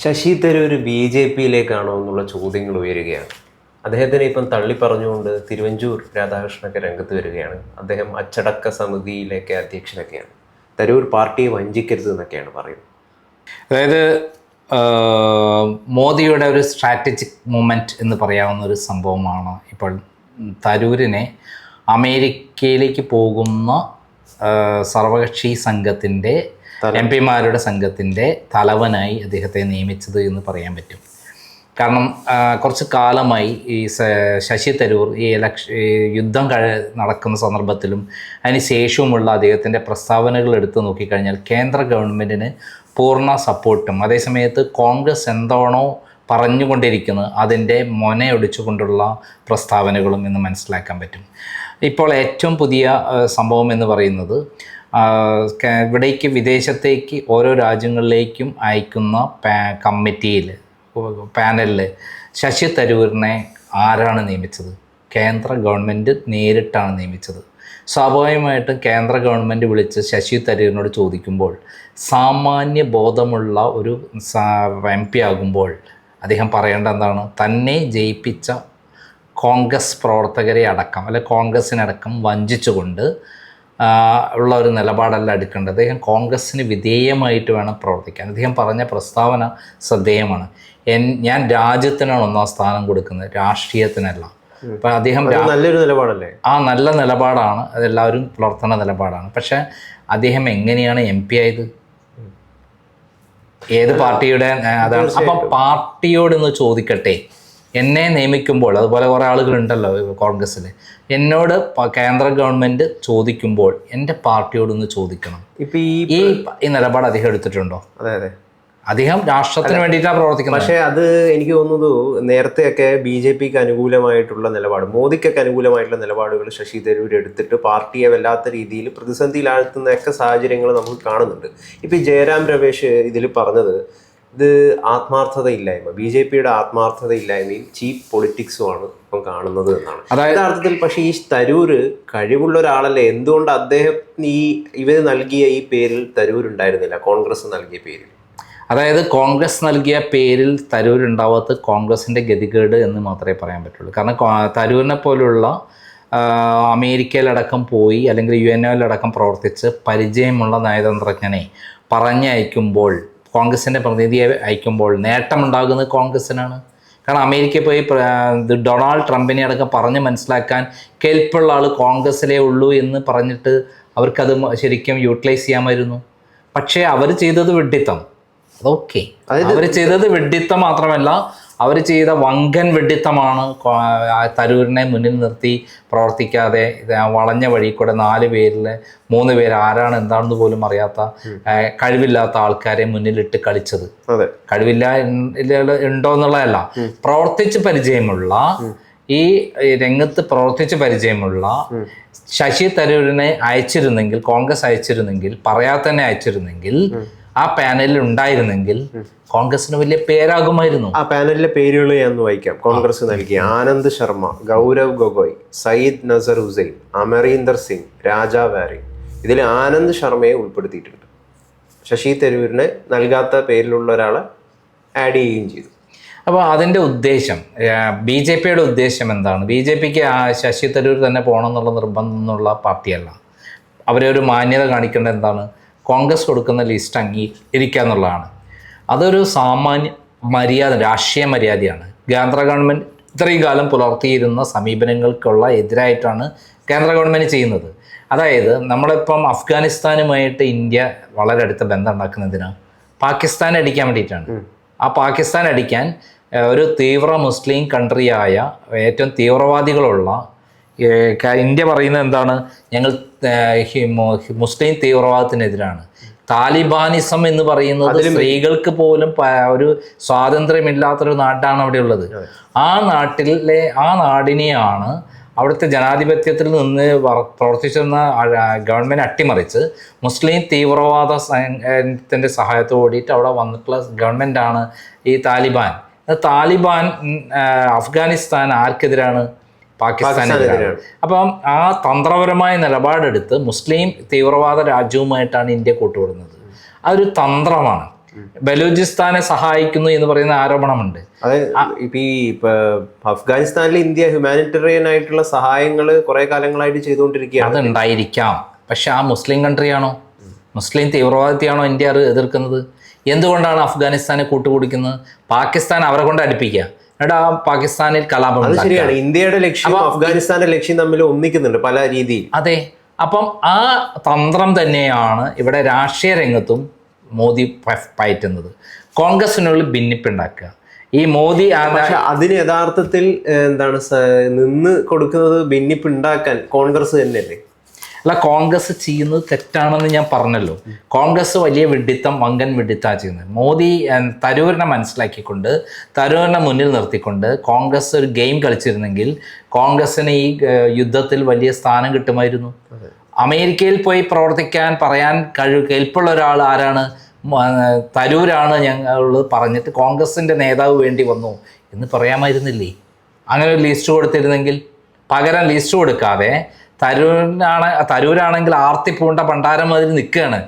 Sasi Tharoor B J പിയിലേക്കാണോ എന്നുള്ള ചോദ്യങ്ങൾ ഉയരുകയാണ്. അദ്ദേഹത്തിനെ ഇപ്പം തള്ളി പറഞ്ഞുകൊണ്ട് തിരുവഞ്ചൂർ രാധാകൃഷ്ണനൊക്കെ രംഗത്ത് വരികയാണ്. അദ്ദേഹം അച്ചടക്ക സമിതിയിലേക്ക് അധ്യക്ഷനൊക്കെയാണ്. തരൂർ പാർട്ടിയെ വഞ്ചിക്കരുത് എന്നൊക്കെയാണ് പറയുന്നത്. അതായത് മോദിയുടെ ഒരു സ്ട്രാറ്റജിക് മൂമെന്റ് എന്ന് പറയാവുന്ന ഒരു സംഭവമാണ് ഇപ്പോൾ തരൂരിനെ അമേരിക്കയിലേക്ക് പോകുന്ന സർവകക്ഷി സംഘത്തിന്റെ എം പിമാരുടെ സംഘത്തിന്റെ തലവനായി അദ്ദേഹത്തെ നിയമിച്ചത് എന്ന് പറയാൻ പറ്റും. കാരണം കുറച്ച് കാലമായി ഈ ശശി തരൂർ ഈ ഇലക്ഷ യുദ്ധം കഴി നടക്കുന്ന സന്ദർഭത്തിലും അതിന് ശേഷവുമുള്ള അദ്ദേഹത്തിന്റെ പ്രസ്താവനകൾ എടുത്തു നോക്കിക്കഴിഞ്ഞാൽ കേന്ദ്ര ഗവൺമെന്റിന് പൂർണ സപ്പോർട്ടും അതേസമയത്ത് കോൺഗ്രസ് എന്താണോ പറഞ്ഞുകൊണ്ടിരിക്കുന്നത് അതിന്റെ മൊനയൊടിച്ചുകൊണ്ടുള്ള പ്രസ്താവനകളും എന്ന് മനസ്സിലാക്കാൻ പറ്റും. ഇപ്പോൾ ഏറ്റവും പുതിയ സംഭവം എന്ന് പറയുന്നത് ഇവിടേക്ക് വിദേശത്തേക്ക് ഓരോ രാജ്യങ്ങളിലേക്കും അയക്കുന്ന കമ്മിറ്റിയിൽ പാനലിൽ ശശി തരൂരിനെ ആരാണ് നിയമിച്ചത്? കേന്ദ്ര ഗവൺമെന്റ് നേരിട്ടാണ് നിയമിച്ചത്. സ്വാഭാവികമായിട്ടും കേന്ദ്ര ഗവൺമെന്റ് വിളിച്ച് ശശി തരൂരിനോട് ചോദിക്കുമ്പോൾ സാമാന്യ ബോധമുള്ള ഒരു എം പി ആകുമ്പോൾ അദ്ദേഹം പറയേണ്ട എന്താണ്? തന്നെ ജയിപ്പിച്ച കോൺഗ്രസ് പ്രവർത്തകരെ അടക്കം അല്ലെ കോൺഗ്രസിനടക്കം വഞ്ചിച്ചുകൊണ്ട് ഉള്ള ഒരു നിലപാടല്ല എടുക്കേണ്ടത്. അദ്ദേഹം കോൺഗ്രസ്സിന് വിധേയമായിട്ട് വേണം പ്രവർത്തിക്കാൻ. അദ്ദേഹം പറഞ്ഞ പ്രസ്താവന ശ്രദ്ധേയമാണ്. എൻ ഞാൻ രാജ്യത്തിനാണ് ഒന്നാം സ്ഥാനം കൊടുക്കുന്നത് രാഷ്ട്രീയത്തിനല്ല. അപ്പം അദ്ദേഹം നല്ലൊരു നിലപാടല്ലേ? ആ നല്ല നിലപാടാണ്. അതെല്ലാവരും പുലർത്തുന്ന നിലപാടാണ്. പക്ഷെ അദ്ദേഹം എങ്ങനെയാണ് എം പി ആയത്? ഏത് പാർട്ടിയുടെ അതാണ്. അപ്പം പാർട്ടിയോടൊന്ന് ചോദിക്കട്ടെ. എന്നെ നിയമിക്കുമ്പോൾ അതുപോലെ കുറേ ആളുകളുണ്ടല്ലോ കോൺഗ്രസ്സിൽ എന്നോട് കേന്ദ്ര ഗവൺമെന്റ് ചോദിക്കുമ്പോൾ എന്റെ പാർട്ടിയോടൊന്ന് ചോദിക്കണം. ഇപ്പൊ ഈ ഈ നിലപാട് അദ്ദേഹം എടുത്തിട്ടുണ്ടോ? അതെ അതെ. അദ്ദേഹം രാഷ്ട്രത്തിന് വേണ്ടിയിട്ടാണ് പ്രവർത്തിക്കുന്നത്. പക്ഷേ അത് എനിക്ക് തോന്നുന്നു നേരത്തെയൊക്കെ ബി ജെ പിക്ക് അനുകൂലമായിട്ടുള്ള നിലപാട് മോദിക്കൊക്കെ അനുകൂലമായിട്ടുള്ള നിലപാടുകൾ ശശി തരൂർ എടുത്തിട്ട് പാർട്ടിയെ വല്ലാത്ത രീതിയിൽ പ്രതിസന്ധിയിലാഴ്ത്തുന്നൊക്കെ സാഹചര്യങ്ങൾ നമ്മൾ കാണുന്നുണ്ട്. ഇപ്പൊ ജയരാം രമേശ് ഇതിൽ പറഞ്ഞത് ഇത് ആത്മാർത്ഥതയില്ലായ്മ ബി ജെ പിയുടെ ആത്മാർത്ഥതയില്ലായ്മയും ചീപ്പ് പൊളിറ്റിക്സുമാണ് ഇപ്പം കാണുന്നത് എന്നാണ്. അതായത് യഥാർത്ഥത്തിൽ പക്ഷേ ഈ തരൂര് കഴിവുള്ള ഒരാളല്ലേ? എന്തുകൊണ്ട് അദ്ദേഹം ഈ ഇവർ നൽകിയ ഈ പേരിൽ തരൂർ ഉണ്ടായിരുന്നില്ല കോൺഗ്രസ് നൽകിയ പേരിൽ? അതായത് കോൺഗ്രസ് നൽകിയ പേരിൽ തരൂർ ഉണ്ടാവാത്ത കോൺഗ്രസിന്റെ ഗതികേട് എന്ന് മാത്രമേ പറയാൻ പറ്റുള്ളൂ. കാരണം തരൂരിനെ പോലുള്ള അമേരിക്കയിലടക്കം പോയി അല്ലെങ്കിൽ യു എൻ ഒയിലടക്കം പ്രവർത്തിച്ച് പരിചയമുള്ള നയതന്ത്രജ്ഞനെ പറഞ്ഞയക്കുമ്പോൾ കോൺഗ്രസിന്റെ പ്രതിനിധിയെ അയക്കുമ്പോൾ നേട്ടമുണ്ടാകുന്നത് കോൺഗ്രസിനാണ്. കാരണം അമേരിക്കയിൽ പോയി ഡൊണാൾഡ് ട്രംപിനെ അടക്കം പറഞ്ഞ് മനസ്സിലാക്കാൻ കെൽപ്പുള്ള ആൾ കോൺഗ്രസ്സിലേ ഉള്ളൂ എന്ന് പറഞ്ഞിട്ട് അവർക്കത് ശരിക്കും യൂട്ടിലൈസ് ചെയ്യാമായിരുന്നു. പക്ഷേ അവർ ചെയ്തത് വിഡ്ഢിത്തം. അതൊക്കെ അവർ ചെയ്തത് വിഡ്ഢിത്തം മാത്രമല്ല അവർ ചെയ്ത വങ്കൻ വെഡിത്തമാണ് തരൂരിനെ മുന്നിൽ നിർത്തി പ്രവർത്തിക്കാതെ വളഞ്ഞ വഴി കൂടെ നാല് പേരിൽ മൂന്ന് പേര് ആരാണ് എന്താണെന്ന് പോലും അറിയാത്ത കഴിവില്ലാത്ത ആൾക്കാരെ മുന്നിലിട്ട് കളിച്ചത്. കഴിവില്ല ഉണ്ടോ എന്നുള്ളതല്ല പ്രവർത്തിച്ച് പരിചയമുള്ള ഈ രംഗത്ത് പ്രവർത്തിച്ച് പരിചയമുള്ള ശശി തരൂരിനെ അയച്ചിരുന്നെങ്കിൽ കോൺഗ്രസ് അയച്ചിരുന്നെങ്കിൽ പറയാതെ തന്നെ അയച്ചിരുന്നെങ്കിൽ ആ പാനലിൽ ഉണ്ടായിരുന്നെങ്കിൽ കോൺഗ്രസിന് വലിയ പേരാകുമായിരുന്നു. ആ പാനലിലെ പേരുകൾ ഞാൻ വായിക്കാം. കോൺഗ്രസ് നൽകിയ ആനന്ദ് ശർമ്മ ഗൗരവ് ഗൊഗോയ് സയ്യിദ് നസർ ഹുസൈൻ അമരീന്ദർ സിംഗ് രാജാ വാരി. ഇതിൽ ആനന്ദ് ശർമ്മയെ ഉൾപ്പെടുത്തിയിട്ടുണ്ട്. ശശി തരൂരിനെ നൽകാത്ത പേരിലുള്ള ഒരാളെ ആഡ് ചെയ്യുകയും ചെയ്തു. അപ്പോൾ അതിന്റെ ഉദ്ദേശം ബി ജെ പിയുടെ ഉദ്ദേശം എന്താണ്? ബി ജെ പിക്ക് ശശി തരൂർ തന്നെ പോകണം എന്നുള്ള നിർബന്ധമുള്ള പാർട്ടിയല്ല. അവരെ ഒരു മാന്യത കാണിക്കേണ്ടത് എന്താണ്? കോൺഗ്രസ് കൊടുക്കുന്ന ലിസ്റ്റ് അംഗീകരിക്കുക എന്നുള്ളതാണ് അതൊരു സാമാന്യ മര്യാദ രാഷ്ട്രീയ മര്യാദയാണ്. കേന്ദ്ര ഗവൺമെന്റ് ഇത്രയും കാലം പുലർത്തിയിരുന്ന സമീപനങ്ങൾക്കുള്ള എതിരായിട്ടാണ് കേന്ദ്ര ഗവൺമെന്റ് ചെയ്യുന്നത്. അതായത് നമ്മളിപ്പം അഫ്ഗാനിസ്ഥാനുമായിട്ട് ഇന്ത്യ വളരെ അടുത്ത ബന്ധം ഉണ്ടാക്കുന്നതിനാണ് പാകിസ്ഥാൻ അടിക്കാൻ വേണ്ടിയിട്ടാണ്. ആ പാകിസ്ഥാൻ അടിക്കാൻ ഒരു തീവ്ര മുസ്ലിം കൺട്രിയായ ഏറ്റവും തീവ്രവാദികളുള്ള ഇന്ത്യ പറയുന്നത് എന്താണ്? ഞങ്ങൾ മുസ്ലിം തീവ്രവാദത്തിനെതിരാണ്. താലിബാനിസം എന്ന് പറയുന്നത് സ്ത്രീകൾക്ക് പോലും ഒരു സ്വാതന്ത്ര്യമില്ലാത്തൊരു നാട്ടാണ് അവിടെ ഉള്ളത് ആ നാട്ടിലെ ആ നാടിനെയാണ് അവിടുത്തെ ജനാധിപത്യത്തിൽ നിന്ന് വർ- പ്രവർത്തിച്ചിരുന്ന ഗവൺമെന്റ് ഗവൺമെന്റ് അട്ടിമറിച്ച് മുസ്ലിം തീവ്രവാദ സംഘത്തിന്റെ സഹായത്തോട് കൂടിയിട്ട് അവിടെ വന്നിട്ടുള്ള ഗവൺമെന്റാണ് ഈ താലിബാൻ. താലിബാൻ അഫ്ഗാനിസ്ഥാൻ ആർക്കെതിരാണ്? പാകിസ്ഥാനെതിരാണ് അപ്പം ആ തന്ത്രപരമായ നിലപാടെടുത്ത് മുസ്ലിം തീവ്രവാദ രാജ്യവുമായിട്ടാണ് ഇന്ത്യ കൂട്ടുകൂടുന്നത് അതൊരു തന്ത്രമാണ്. ബലൂചിസ്ഥാനെ സഹായിക്കുന്നു എന്ന് പറയുന്ന ആരോപണമുണ്ട്. ഈ അഫ്ഗാനിസ്ഥാനിൽ ഇന്ത്യ ഹ്യൂമാനിറ്റേറിയൻ ആയിട്ടുള്ള സഹായങ്ങൾ കുറെ കാലങ്ങളായിട്ട് ചെയ്തുകൊണ്ടിരിക്കുകയാണ്. അതുണ്ടായിരിക്കാം. പക്ഷെ ആ മുസ്ലിം കൺട്രിയാണോ? മുസ്ലിം തീവ്രവാദത്തെയാണോ ഇന്ത്യ എതിർക്കുന്നത്? എന്തുകൊണ്ടാണ് അഫ്ഗാനിസ്ഥാനെ കൂട്ടുപിടിക്കുന്നത്? പാകിസ്ഥാൻ അവരെ കൊണ്ട് അടുപ്പിക്കുക. എന്നിട്ട് ആ പാകിസ്ഥാനിൽ കലാപം അത് ശരിയാണ്. ഇന്ത്യയുടെ ലക്ഷ്യം അഫ്ഗാനിസ്ഥാന്റെ ലക്ഷ്യം തമ്മിൽ ഒന്നിക്കുന്നുണ്ട് പല രീതിയിൽ. അതെ. അപ്പം ആ തന്ത്രം തന്നെയാണ് ഇവിടെ രാഷ്ട്രീയ രംഗത്തും മോദി പയറ്റുന്നത്. കോൺഗ്രസിനുള്ളിൽ ഭിന്നിപ്പുണ്ടാക്കുക. ഈ മോദി പക്ഷെ അതിന് യഥാർത്ഥത്തിൽ എന്താണ് നിന്ന് കൊടുക്കുന്നത് ഭിന്നിപ്പുണ്ടാക്കാൻ കോൺഗ്രസ് തന്നെയല്ലേ? അല്ല കോൺഗ്രസ് ചെയ്യുന്നത് തെറ്റാണെന്ന് ഞാൻ പറഞ്ഞല്ലോ. കോൺഗ്രസ് വലിയ വിഡിത്തം മങ്കൻ വിഡിത്താണ് ചെയ്യുന്നത്. മോദി തരൂരിനെ മനസ്സിലാക്കിക്കൊണ്ട് തരൂരിനെ മുന്നിൽ നിർത്തിക്കൊണ്ട് കോൺഗ്രസ് ഒരു ഗെയിം കളിച്ചിരുന്നെങ്കിൽ കോൺഗ്രസിന് ഈ യുദ്ധത്തിൽ വലിയ സ്ഥാനം കിട്ടുമായിരുന്നു. അമേരിക്കയിൽ പോയി പ്രവർത്തിക്കാൻ പറയാൻ കഴിവ് കെൽപ്പുള്ള ഒരാൾ ആരാണ്? തരൂരാണ് ഞങ്ങൾ പറഞ്ഞിട്ട് കോൺഗ്രസിന്റെ നേതാവ് വേണ്ടി വന്നു എന്ന് പറയാമായിരുന്നില്ലേ? അങ്ങനെ ഒരു ലിസ്റ്റ് കൊടുത്തിരുന്നെങ്കിൽ പകരം ലിസ്റ്റ് കൊടുക്കാതെ തരൂരാണ് തരൂരാണെങ്കിൽ ആർത്തി പൂണ്ട പണ്ടാരം അതിൽ നിൽക്കുകയാണ്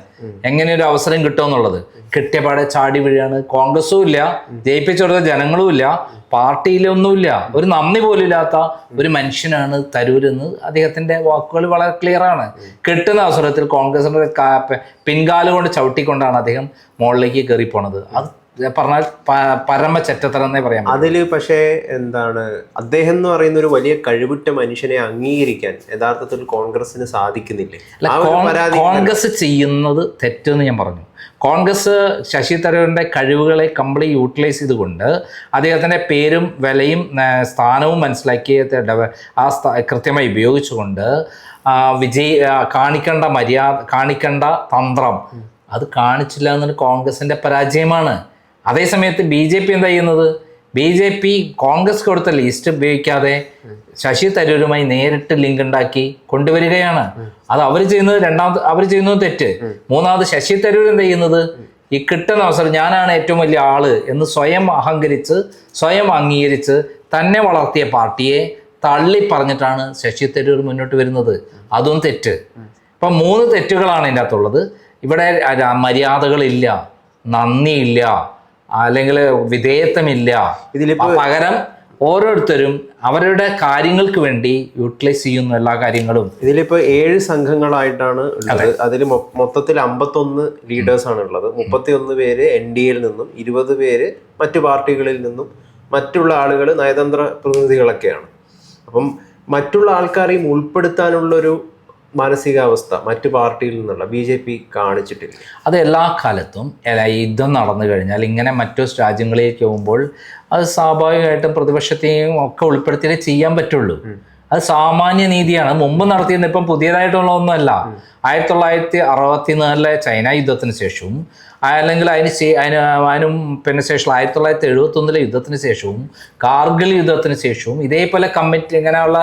എങ്ങനെ ഒരു അവസരം കിട്ടുമെന്നുള്ളത്. കിട്ടിയപാടെ ചാടി വീഴാണ്. കോൺഗ്രസും ഇല്ല ജയിപ്പിച്ചു കൊടുത്ത ജനങ്ങളും ഇല്ല പാർട്ടിയിലൊന്നുമില്ല ഒരു നന്ദി പോലും ഇല്ലാത്ത ഒരു മനുഷ്യനാണ് തരൂരെന്ന് അദ്ദേഹത്തിന്റെ വാക്കുകൾ വളരെ ക്ലിയർ ആണ്. കിട്ടുന്ന അവസരത്തിൽ കോൺഗ്രസിന്റെ പിൻകാലുകൊണ്ട് പ- പിൻകാൽ കൊണ്ട് ചവിട്ടിക്കൊണ്ടാണ് അദ്ദേഹം മുകളിലേക്ക് കയറി പോണത് അത് പറഞ്ഞാൽ പ- പരമ ചെറ്റത്തരം എന്നേ പറയാം അതിൽ പക്ഷേ എന്താണ് അദ്ദേഹം എന്ന് പറയുന്ന ഒരു വലിയ കഴിവുറ്റ മനുഷ്യനെ അംഗീകരിക്കാൻ യഥാർത്ഥത്തിൽ കോൺഗ്രസിന് സാധിക്കുന്നില്ലേ? കോൺഗ്രസ് ചെയ്യുന്നത് തെറ്റെന്ന് ഞാൻ പറഞ്ഞു. കോൺഗ്രസ് ശശി തരൂരിന്റെ കഴിവുകളെ കംപ്ലീറ്റ് യൂട്ടിലൈസ് ചെയ്തുകൊണ്ട് അദ്ദേഹത്തിന്റെ പേരും വിലയും സ്ഥാനവും മനസ്സിലാക്കി ആ കൃത്യമായി ഉപയോഗിച്ചുകൊണ്ട് വിജയ് കാണിക്കേണ്ട മര്യാദ കാണിക്കേണ്ട തന്ത്രം. അത് കാണിച്ചില്ല എന്നൊരു കോൺഗ്രസിന്റെ പരാജയമാണ്. അതേസമയത്ത് ബി ജെ പി എന്താ ചെയ്യുന്നത്? ബി ജെ പി കോൺഗ്രസ് കൊടുത്ത ലിസ്റ്റ് ഉപയോഗിക്കാതെ ശശി തരൂരുമായി നേരിട്ട് ലിങ്ക് ഉണ്ടാക്കി കൊണ്ടുവരികയാണ്. അത് അവർ ചെയ്യുന്നത് രണ്ടാമത് അവർ ചെയ്യുന്നത് തെറ്റ്. മൂന്നാമത് ശശി തരൂർ എന്താ ചെയ്യുന്നത്? ഈ കിട്ടുന്ന അവസരം ഞാനാണ് ഏറ്റവും വലിയ ആൾ എന്ന് സ്വയം അഹങ്കരിച്ച് സ്വയം അംഗീകരിച്ച് തന്നെ വളർത്തിയ പാർട്ടിയെ തള്ളി പറഞ്ഞിട്ടാണ് ശശി തരൂർ മുന്നോട്ട് വരുന്നത്. അതും തെറ്റ്. ഇപ്പം മൂന്ന് തെറ്റുകളാണ് ഇതിന്റെ അകത്തുള്ളത് ഇവിടെ മര്യാദകളില്ല നന്ദിയില്ല അല്ലെങ്കിൽ വിധേയത്വമില്ല. പകരം ഓരോരുത്തരും അവരുടെ കാര്യങ്ങൾക്ക് വേണ്ടി യൂട്ടിലൈസ് ചെയ്യുന്ന എല്ലാ കാര്യങ്ങളും. ഇതിലിപ്പോ ഏഴ് സംഘങ്ങളായിട്ടാണ് ഉള്ളത്. അതിൽ മൊത്തത്തിൽ അമ്പത്തൊന്ന് ലീഡേഴ്സ് ആണ് ഉള്ളത്. മുപ്പത്തിയൊന്ന് പേര് എൻ ഡി എയിൽ നിന്നും ഇരുപത് പേര് മറ്റു പാർട്ടികളിൽ നിന്നും മറ്റുള്ള ആളുകൾ നയതന്ത്ര പ്രതിനിധികളൊക്കെയാണ്. അപ്പം മറ്റുള്ള ആൾക്കാരെയും ഉൾപ്പെടുത്താനുള്ളൊരു മാനസികാവസ്ഥ മറ്റു പാർട്ടിയിൽ നിന്നുള്ള ബി ജെ പി കാണിച്ചിട്ടില്ല. അത് എല്ലാ കാലത്തും യുദ്ധം നടന്നു കഴിഞ്ഞാൽ ഇങ്ങനെ മറ്റു രാജ്യങ്ങളിലേക്ക് പോകുമ്പോൾ അത് സ്വാഭാവികമായിട്ടും പ്രതിപക്ഷത്തെയും ഒക്കെ ഉൾപ്പെടുത്തിയേ ചെയ്യാൻ പറ്റുള്ളൂ. അത് സാമാന്യ നീതിയാണ്. മുമ്പ് നടത്തിയിരുന്ന ഇപ്പം പുതിയതായിട്ടുള്ള ഒന്നുമല്ല. ആയിരത്തി തൊള്ളായിരത്തി അറുപത്തി നാലിലെ ചൈന യുദ്ധത്തിന് ശേഷവും അല്ലെങ്കിൽ അതിന് അതിന് അതിനും പിന്നെ ശേഷം ആയിരത്തി തൊള്ളായിരത്തി എഴുപത്തി ഒന്നിലെ യുദ്ധത്തിന് ശേഷവും കാർഗിൽ യുദ്ധത്തിന് ശേഷവും ഇതേപോലെ കമ്മിറ്റി ഇങ്ങനെയുള്ള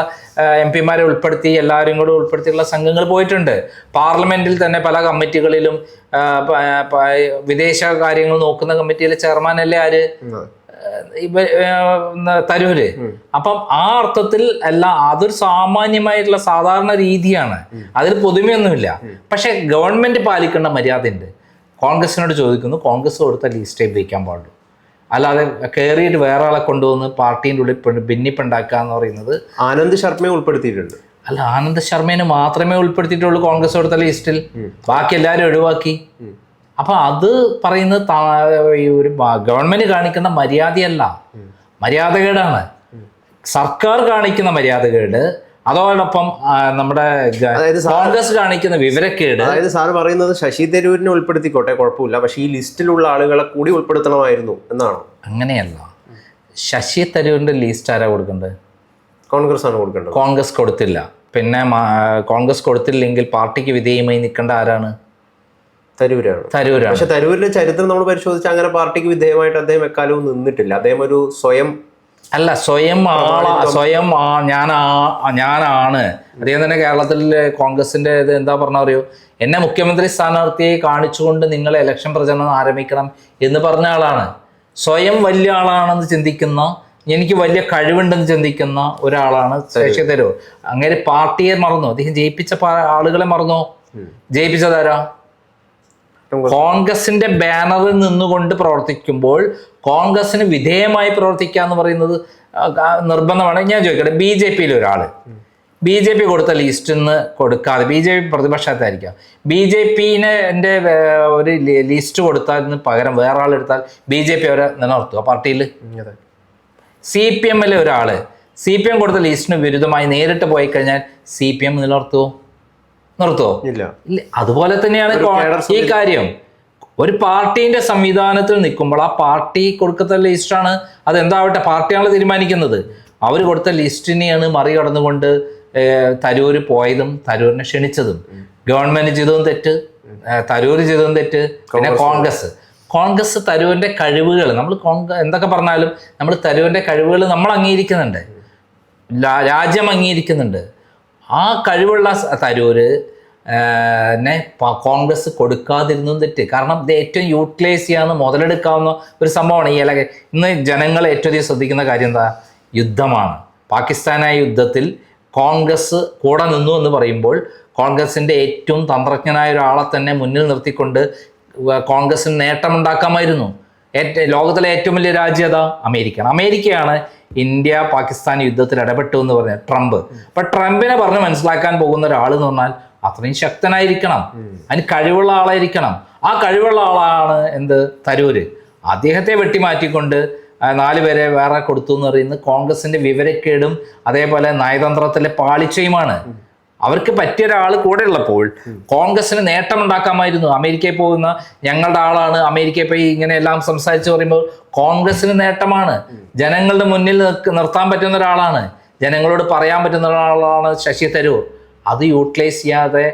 എം പിമാരെ ഉൾപ്പെടുത്തി എല്ലാവരും കൂടെ ഉൾപ്പെടുത്തിയുള്ള സംഘങ്ങൾ പോയിട്ടുണ്ട്. പാർലമെന്റിൽ തന്നെ പല കമ്മിറ്റികളിലും വിദേശ കാര്യങ്ങൾ നോക്കുന്ന കമ്മിറ്റിയിലെ ചെയർമാൻ അല്ലേ ആര് തരൂര്. അപ്പം ആ അർത്ഥത്തിൽ അല്ല അതൊരു സാമാന്യമായിട്ടുള്ള സാധാരണ രീതിയാണ്. അതിൽ പുതുമയൊന്നുമില്ല. പക്ഷെ ഗവൺമെന്റ് പാലിക്കേണ്ട മര്യാദ ഉണ്ട് കോൺഗ്രസിനോട് ചോദിക്കുന്നു കോൺഗ്രസ് കൊടുത്ത ലീസ്റ്റേ വയ്ക്കാൻ പാടുള്ളൂ. അല്ലാതെ കയറിയിട്ട് വേറെ ആളെ കൊണ്ടുവന്ന് പാർട്ടീന്റെ ഉള്ളിൽ ഭിന്നിപ്പുണ്ടാക്കുക എന്ന് പറയുന്നത് ആനന്ദ് ശർമ്മയെ ഉൾപ്പെടുത്തിയിട്ടുണ്ട്. അല്ല ആനന്ദ് ശർമ്മേനെ മാത്രമേ ഉൾപ്പെടുത്തിയിട്ടുള്ളൂ കോൺഗ്രസ് കൊടുത്ത ലിസ്റ്റിൽ ബാക്കി എല്ലാവരും ഒഴിവാക്കി. അപ്പൊ അത് പറയുന്നത് ഈ ഒരു ഗവൺമെന്റ് കാണിക്കുന്ന മര്യാദയല്ല. മര്യാദകേടാണ്. സർക്കാർ കാണിക്കുന്ന മര്യാദകേട് അതോടൊപ്പം നമ്മുടെ കോൺഗ്രസ് കാണിക്കുന്ന വിവരക്കേട്. അതായത് സാർ പറയുന്നത് ശശി തരൂരിനെ ഉൾപ്പെടുത്തിക്കോട്ടെ കുഴപ്പമില്ല. പക്ഷേ ഈ ലിസ്റ്റിലുള്ള ആളുകളെ കൂടി ഉൾപ്പെടുത്തണമായിരുന്നു എന്നാണോ? അങ്ങനെയല്ല. ശശി തരൂരിന്റെ ലിസ്റ്റ് ആരാ കൊടുക്കേണ്ടത് കോൺഗ്രസ് ആണ് കൊടുക്കേണ്ടത്. കോൺഗ്രസ് കൊടുത്തില്ല. പിന്നെ കോൺഗ്രസ് കൊടുത്തില്ലെങ്കിൽ പാർട്ടിക്ക് വിധേയമായി നിൽക്കേണ്ട ആരാണ്? തരൂരാണ്. തരൂരാണ്. പക്ഷെ തരൂരിന്റെ ചരിത്രം നമ്മൾ പരിശോധിച്ചാൽ അങ്ങനെ പാർട്ടിക്ക് വിധേയമായിട്ട് അദ്ദേഹം എക്കാലവും നിന്നിട്ടില്ല. അദ്ദേഹം ഒരു സ്വയം അല്ല സ്വയം ആളാ സ്വയം ആ ഞാൻ ആ ഞാനാണ്. അദ്ദേഹം തന്നെ കേരളത്തിലെ കോൺഗ്രസിന്റെ ഇത് എന്താ പറഞ്ഞ അറിയോ? എന്നെ മുഖ്യമന്ത്രി സ്ഥാനാർത്ഥിയെ കാണിച്ചുകൊണ്ട് നിങ്ങൾ ഇലക്ഷൻ പ്രചരണം ആരംഭിക്കണം എന്ന് പറഞ്ഞ ആളാണ്. സ്വയം വലിയ ആളാണെന്ന് ചിന്തിക്കുന്ന എനിക്ക് വലിയ കഴിവുണ്ടെന്ന് ചിന്തിക്കുന്ന ഒരാളാണ് ശേഷി തരൂർ. അങ്ങനെ പാർട്ടിയെ മറന്നു. അദ്ദേഹം ജയിപ്പിച്ച ആളുകളെ മറന്നു? ജയിപ്പിച്ചതാരാ? കോൺഗ്രസിന്റെ ബാനറിൽ നിന്നുകൊണ്ട് പ്രവർത്തിക്കുമ്പോൾ കോൺഗ്രസിന് വിധേയമായി പ്രവർത്തിക്കുക എന്ന് പറയുന്നത് നിർബന്ധമാണ്. ഞാൻ ചോദിക്കട്ടെ ബി ജെ പിയിൽ ഒരാൾ. ബി ജെ പി കൊടുത്ത ലിസ്റ്റിൽ നിന്ന് കൊടുക്കാതെ ബി ജെ പി പ്രതിപക്ഷത്തായിരിക്കാം. ബി ജെ പിന്നെ എന്റെ ഒരു ലിസ്റ്റ് കൊടുത്താൽ പകരം വേറെ ആളെടുത്താൽ ബി ജെ പി അവരെ നിലനിർത്തുക പാർട്ടിയിൽ? സി പി എമ്മിലെ ഒരാൾ സി പി എം കൊടുത്ത ലിസ്റ്റിന് വിരുദ്ധമായി നേരിട്ട് പോയി കഴിഞ്ഞാൽ സി പി എം നിലനിർത്തുമോ നിർത്തുമോ ഇല്ല. അതുപോലെ തന്നെയാണ് ഈ കാര്യം. ഒരു പാർട്ടിന്റെ സംവിധാനത്തിൽ നിൽക്കുമ്പോൾ ആ പാർട്ടി കൊടുക്കുന്ന ലിസ്റ്റാണ് അത് എന്താവട്ടെ പാർട്ടിയാണ് തീരുമാനിക്കുന്നത്. അവർ കൊടുത്ത ലിസ്റ്റിനെയാണ് മറികടന്നുകൊണ്ട് തരൂര് പോയതും തരൂരിനെ ക്ഷണിച്ചതും. ഗവൺമെന്റ് ചെയ്തതും തെറ്റ് തരൂർ ചെയ്തതും തെറ്റ് പിന്നെ കോൺഗ്രസ് കോൺഗ്രസ്. തരൂരിന്റെ കഴിവുകൾ നമ്മൾ കോൺഗ്രസ് എന്തൊക്കെ പറഞ്ഞാലും നമ്മൾ തരൂരിന്റെ കഴിവുകൾ നമ്മൾ അംഗീകരിക്കുന്നുണ്ട്. രാജ്യം അംഗീകരിക്കുന്നുണ്ട്. ആ കഴിവുള്ള തരൂര് നെ കോൺഗ്രസ് കൊടുക്കാതിരുന്നതും തെറ്റ് കാരണം ഇത് ഏറ്റവും യൂട്ടിലൈസ് ചെയ്യാവുന്ന മുതലെടുക്കാവുന്ന ഒരു സംഭവമാണ് ഈ അല്ലെങ്കിൽ ഇന്ന് ജനങ്ങൾ ഏറ്റവും അധികം ശ്രദ്ധിക്കുന്ന കാര്യം എന്താ? യുദ്ധമാണ്. പാകിസ്ഥാനായ യുദ്ധത്തിൽ കോൺഗ്രസ് കൂടെ നിന്നു എന്ന് പറയുമ്പോൾ കോൺഗ്രസിന്റെ ഏറ്റവും തന്ത്രജ്ഞനായ ഒരാളെ തന്നെ മുന്നിൽ നിർത്തിക്കൊണ്ട് കോൺഗ്രസിന് നേട്ടമുണ്ടാക്കാമായിരുന്നു. ഏറ്റ ലോകത്തിലെ ഏറ്റവും വലിയ രാജ്യം അതാ അമേരിക്കയാണ്. അമേരിക്കയാണ് ഇന്ത്യ പാകിസ്ഥാൻ യുദ്ധത്തിൽ ഇടപെട്ടു എന്ന് പറഞ്ഞ ട്രംപ്. അപ്പൊ ട്രംപിനെ പറഞ്ഞ് മനസ്സിലാക്കാൻ പോകുന്ന ഒരാൾ എന്ന് പറഞ്ഞാൽ അത്രയും ശക്തനായിരിക്കണം. അതിന് കഴിവുള്ള ആളായിരിക്കണം. ആ കഴിവുള്ള ആളാണ് എന്ത്? തരൂര്. അദ്ദേഹത്തെ വെട്ടിമാറ്റിക്കൊണ്ട് നാല് പേരെ വേറെ കൊടുത്തു എന്ന് പറയുന്നത് കോൺഗ്രസിന്റെ വിവരക്കേടും അതേപോലെ നയതന്ത്രത്തിലെ പാളിച്ചയുമാണ്. അവർക്ക് പറ്റിയ ഒരാൾ കൂടെ ഉള്ളപ്പോൾ കോൺഗ്രസിന് നേട്ടമുണ്ടാക്കാമായിരുന്നു. അമേരിക്കയിൽ പോകുന്ന ഞങ്ങളുടെ ആളാണ്. അമേരിക്കയിൽ പോയി ഇങ്ങനെ എല്ലാം സംസാരിച്ച് പറയുമ്പോൾ കോൺഗ്രസിന് നേട്ടമാണ്. ജനങ്ങളുടെ മുന്നിൽ നിർത്താൻ പറ്റുന്ന ഒരാളാണ്. ജനങ്ങളോട് പറയാൻ പറ്റുന്ന ഒരാളാണ് ശശി തരൂർ. അത് യൂട്ടിലൈസ് ചെയ്യാതെ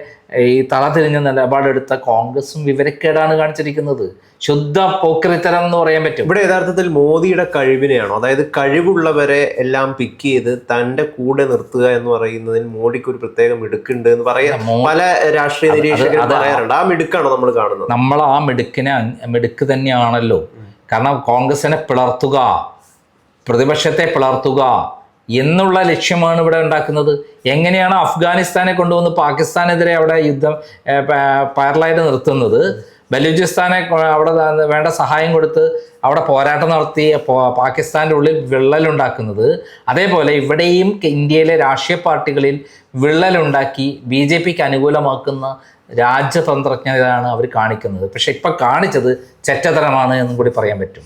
ഈ തളതിരിഞ്ഞ നിലപാടെടുത്ത കോൺഗ്രസും വിവരക്കേടാണ് കാണിച്ചിരിക്കുന്നത്. ശുദ്ധ പോക്രിത്തരം എന്ന് പറയാൻ പറ്റും. ഇവിടെ യഥാർത്ഥത്തിൽ മോദിയുടെ കഴിവിനെയാണോ? അതായത് കഴിവുള്ളവരെ എല്ലാം പിക്ക് ചെയ്ത് തന്റെ കൂടെ നിർത്തുക എന്ന് പറയുന്നതിന് മോഡിക്ക് ഒരു പ്രത്യേക മിടുക്കുണ്ട് എന്ന് പറയാം പല രാഷ്ട്രീയ നിരീക്ഷകരും പറയാറുണ്ട്. ആ മിടുക്കാണോ നമ്മൾ കാണുന്നത്? നമ്മൾ ആ മിടുക്കിനെ മിടുക്ക് തന്നെയാണല്ലോ. കാരണം കോൺഗ്രസിനെ പിളർത്തുക പ്രതിപക്ഷത്തെ പിളർത്തുക എന്നുള്ള ലക്ഷ്യമാണ് ഇവിടെ ഉണ്ടാക്കുന്നത്. എങ്ങനെയാണ് അഫ്ഗാനിസ്ഥാനെ കൊണ്ടുവന്ന് പാകിസ്ഥാനെതിരെ അവിടെ യുദ്ധം പാരലായിട്ട് നിർത്തുന്നത്? ബലൂചിസ്ഥാനെ അവിടെ വേണ്ട സഹായം കൊടുത്ത് അവിടെ പോരാട്ടം നടത്തി പാകിസ്ഥാന്റെ ഉള്ളിൽ വിള്ളലുണ്ടാക്കുന്നത് അതേപോലെ ഇവിടെയും ഇന്ത്യയിലെ രാഷ്ട്രീയ പാർട്ടികളിൽ വിള്ളലുണ്ടാക്കി ബി ജെ പിക്ക് അനുകൂലമാക്കുന്ന രാജ്യതന്ത്രജ്ഞതയാണ് അവർ കാണിക്കുന്നത്. പക്ഷെ ഇപ്പം കാണിച്ചത് ചെറ്റതരമാണ് എന്നും കൂടി പറയാൻ പറ്റും.